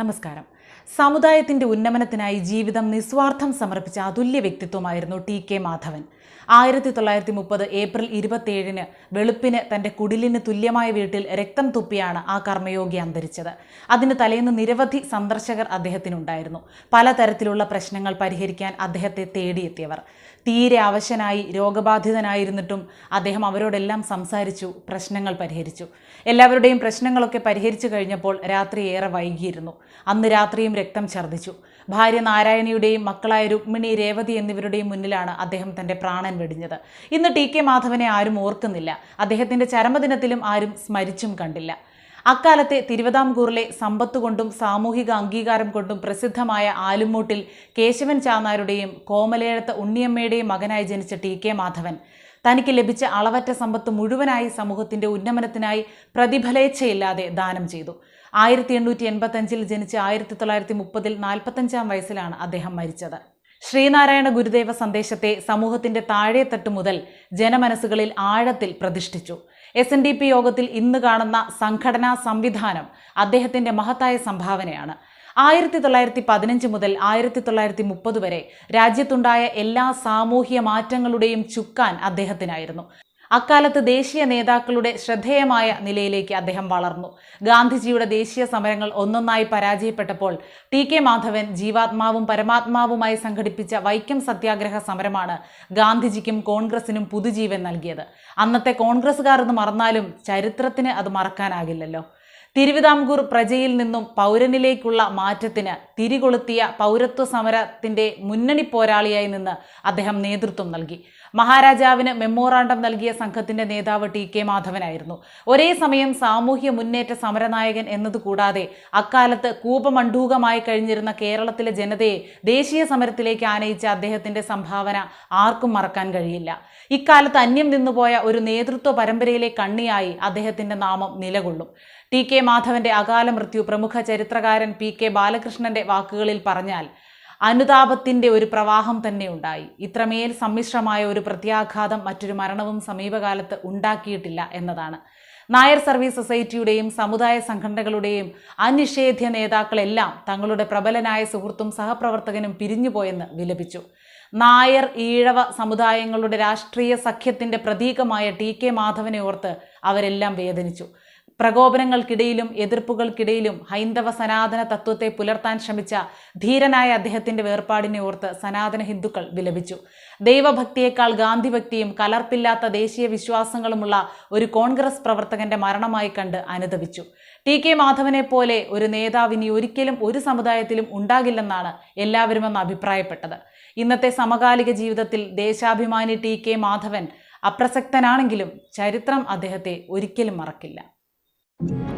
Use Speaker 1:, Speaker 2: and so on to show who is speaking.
Speaker 1: നമസ്കാരം. സമുദായത്തിന്റെ ഉന്നമനത്തിനായി ജീവിതം നിസ്വാർത്ഥം സമർപ്പിച്ച അതുല്യ വ്യക്തിത്വമായിരുന്നു ടി കെ മാധവൻ. ആയിരത്തി തൊള്ളായിരത്തി മുപ്പത് ഏപ്രിൽ ഇരുപത്തിയേഴിന് വെളുപ്പിന് തന്റെ കുടിലിന് തുല്യമായ വീട്ടിൽ രക്തം തുപ്പിയാണ് ആ കർമ്മയോഗി അന്തരിച്ചത്. അതിന് തലേന്ന് നിരവധി സന്ദർശകർ അദ്ദേഹത്തിനുണ്ടായിരുന്നു. പലതരത്തിലുള്ള പ്രശ്നങ്ങൾ പരിഹരിക്കാൻ അദ്ദേഹത്തെ തേടിയെത്തിയവർ. തീരെ അവശനായി രോഗബാധിതനായിരുന്നിട്ടും അദ്ദേഹം അവരോടെല്ലാം സംസാരിച്ചു പ്രശ്നങ്ങൾ പരിഹരിച്ചു. എല്ലാവരുടെയും പ്രശ്നങ്ങളൊക്കെ പരിഹരിച്ചു കഴിഞ്ഞപ്പോൾ രാത്രി ഏറെ വൈകിയിരുന്നു. അന്ന് രാത്രിയും രക്തം ഛർദ്ദിച്ചു. ഭാര്യ നാരായണിയുടെയും മക്കളായ രുക്മിണി രേവതി എന്നിവരുടെയും മുന്നിലാണ് അദ്ദേഹം തന്റെ പ്രാണൻ വെടിഞ്ഞത്. ഇന്ന് ടി കെ മാധവനെ ആരും ഓർക്കുന്നില്ല. അദ്ദേഹത്തിന്റെ ചരമദിനത്തിലും ആരും സ്മരിച്ചും കണ്ടില്ല. അക്കാലത്തെ തിരുവിതാംകൂറിലെ സമ്പത്ത് കൊണ്ടും സാമൂഹിക അംഗീകാരം കൊണ്ടും പ്രസിദ്ധമായ ആലുമൂട്ടിൽ കേശവൻ ചാന്നാരുടെയും കോമലേഴത്ത് ഉണ്ണിയമ്മയുടെയും മകനായി ജനിച്ച ടി കെ മാധവൻ. തനിക്ക് ലഭിച്ച അളവറ്റ സമ്പത്ത് മുഴുവനായി സമൂഹത്തിന്റെ ഉന്നമനത്തിനായി പ്രതിഫലേച്ഛയില്ലാതെ ദാനം ചെയ്തു. ആയിരത്തി എണ്ണൂറ്റി എൺപത്തഞ്ചിൽ ജനിച്ച് ആയിരത്തി തൊള്ളായിരത്തി മുപ്പതിൽ നാൽപ്പത്തഞ്ചാം വയസ്സിലാണ് അദ്ദേഹം മരിച്ചത്. ശ്രീനാരായണ ഗുരുദേവ സന്ദേശത്തെ സമൂഹത്തിന്റെ താഴെത്തട്ട് മുതൽ ജനമനസ്സുകളിൽ ആഴത്തിൽ പ്രതിഷ്ഠിച്ചു. എസ് എൻ ഡി പി യോഗത്തിൽ ഇന്ന് കാണുന്ന സംഘടനാ സംവിധാനം അദ്ദേഹത്തിന്റെ മഹത്തായ സംഭാവനയാണ്. ആയിരത്തി തൊള്ളായിരത്തി പതിനഞ്ച് മുതൽ ആയിരത്തി തൊള്ളായിരത്തി മുപ്പത് വരെ രാജ്യത്തുണ്ടായ എല്ലാ സാമൂഹ്യ മാറ്റങ്ങളുടെയും ചുക്കാൻ അദ്ദേഹത്തിനായിരുന്നു. അക്കാലത്ത് ദേശീയ നേതാക്കളുടെ ശ്രദ്ധേയമായ നിലയിലേക്ക് അദ്ദേഹം വളർന്നു. ഗാന്ധിജിയുടെ ദേശീയ സമരങ്ങൾ ഒന്നൊന്നായി പരാജയപ്പെട്ടപ്പോൾ ടി കെ മാധവൻ ജീവാത്മാവും പരമാത്മാവുമായി സംഘടിപ്പിച്ച വൈക്കം സത്യാഗ്രഹ സമരമാണ് ഗാന്ധിജിക്കും കോൺഗ്രസിനും പുതുജീവൻ നൽകിയത്. അന്നത്തെ കോൺഗ്രസ്സുകാർ എന്ന് മറന്നാലും ചരിത്രത്തിന് അത് മറക്കാനാകില്ലല്ലോ. തിരുവിതാംകൂർ പ്രജയിൽ നിന്നും പൗരനിലേക്കുള്ള മാറ്റത്തിന് തിരികൊളുത്തിയ പൗരത്വ സമരത്തിന്റെ മുന്നണി പോരാളിയായി നിന്ന് അദ്ദേഹം നേതൃത്വം നൽകി. മഹാരാജാവിന് മെമ്മോറാണ്ടം നൽകിയ സംഘത്തിന്റെ നേതാവ് ടി കെ മാധവനായിരുന്നു. ഒരേ സമയം സാമൂഹ്യ മുന്നേറ്റ സമരനായകൻ എന്നതുകൂടാതെ അക്കാലത്ത് കൂപമണ്ഡൂകമായി കഴിഞ്ഞിരുന്ന കേരളത്തിലെ ജനതയെ ദേശീയ സമരത്തിലേക്ക് ആനയിച്ച അദ്ദേഹത്തിന്റെ സംഭാവന ആർക്കും മറക്കാൻ കഴിയില്ല. ഇക്കാലത്ത് അന്യം നിന്നുപോയ ഒരു നേതൃത്വ പരമ്പരയിലെ കണ്ണിയായി അദ്ദേഹത്തിന്റെ നാമം നിലകൊള്ളും. ടി കെ മാധവന്റെ അകാല മൃത്യു പ്രമുഖ ചരിത്രകാരൻ പി കെ ബാലകൃഷ്ണന്റെ വാക്കുകളിൽ പറഞ്ഞാൽ അനുതാപത്തിന്റെ ഒരു പ്രവാഹം തന്നെ ഉണ്ടായി. ഇത്രമേൽ സമ്മിശ്രമായ ഒരു പ്രത്യാഘാതം മറ്റൊരു മരണവും സമീപകാലത്ത് ഉണ്ടാക്കിയിട്ടില്ല എന്നതാണ്. നായർ സർവീസ് സൊസൈറ്റിയുടെയും സമുദായ സംഘടനകളുടെയും അനിഷേധ്യ നേതാക്കളെല്ലാം തങ്ങളുടെ പ്രബലനായ സുഹൃത്തും സഹപ്രവർത്തകനും പിരിഞ്ഞുപോയെന്ന് വിലപിച്ചു. നായർ ഈഴവ സമുദായങ്ങളുടെ രാഷ്ട്രീയ സഖ്യത്തിന്റെ പ്രതീകമായ ടി കെ മാധവനെ ഓർത്ത് അവരെല്ലാം വേദനിച്ചു. പ്രകോപനങ്ങൾക്കിടയിലും എതിർപ്പുകൾക്കിടയിലും ഹൈന്ദവ സനാതന തത്വത്തെ പുലർത്താൻ ശ്രമിച്ച ധീരനായ അദ്ദേഹത്തിന്റെ വേർപാടിനെ ഓർത്ത് സനാതന ഹിന്ദുക്കൾ വിലപിച്ചു. ദൈവഭക്തിയേക്കാൾ ഗാന്ധിഭക്തിയും കലർപ്പില്ലാത്ത ദേശീയ വിശ്വാസങ്ങളുമുള്ള ഒരു കോൺഗ്രസ് പ്രവർത്തകന്റെ മരണമായി കണ്ട് അനുദവിച്ചു ടി. കെ. മാധവനെ പോലെ ഒരു നേതാവിനി ഒരിക്കലും ഒരു സമുദായത്തിലും ഉണ്ടാകില്ലെന്നാണ് എല്ലാവരുമെന്ന് അഭിപ്രായപ്പെട്ടത്. ഇന്നത്തെ സമകാലിക ജീവിതത്തിൽ ദേശാഭിമാനി ടി. കെ. മാധവൻ അപ്രസക്തനാണെങ്കിലും ചരിത്രം അദ്ദേഹത്തെ ഒരിക്കലും മറക്കില്ല. Thank you